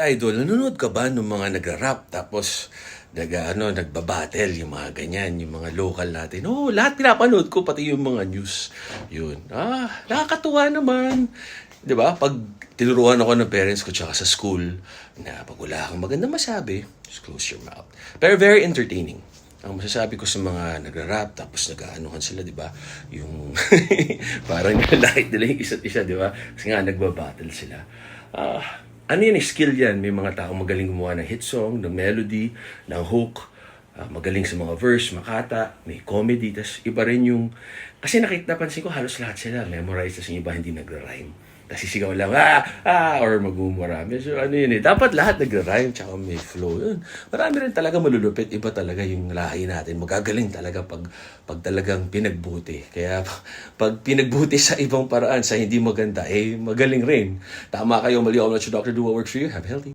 Idol, nanonood ka ba ng mga nagra-rap tapos nag, ano, nagbabattle, yung mga ganyan, yung mga local natin. Oo, lahat pinapanood ko, pati yung mga news. Yun. Ah, nakakatuwa naman. 'Di ba? Pag tinuruan ako ng parents ko tsaka sa school, na pag wala kang maganda masabi, just close your mouth. Pero very entertaining. Ang masasabi ko sa mga nagra-rap tapos nag-aanuhan sila, 'di ba? Yung parang like nila yung isa't isa, 'di ba? Kasi nga nagbabattle sila. Ah, ano eh, skill yan. May mga tao magaling gumawa ng hit song, ng melody, ng hook, ah, magaling sa mga verse, makata, may comedy, tas iba rin yung... Kasi nakita, napansin ko halos lahat sila memorize, tas yung iba hindi nagra-rhyme. Tas sisigaw lang, ah, ah, or magmumurami. So ano yun eh, dapat lahat nagra-rhyme, tsaka may flow. Yun. Marami rin talaga malulupit, iba talaga yung lahi natin. Magagaling talaga pag, pag talagang pinagbuti. Kaya pag pinagbuti sa ibang paraan, sa hindi maganda, eh magaling rin. Tama kayo, mali ako, let your doctor do what works for you. Have healthy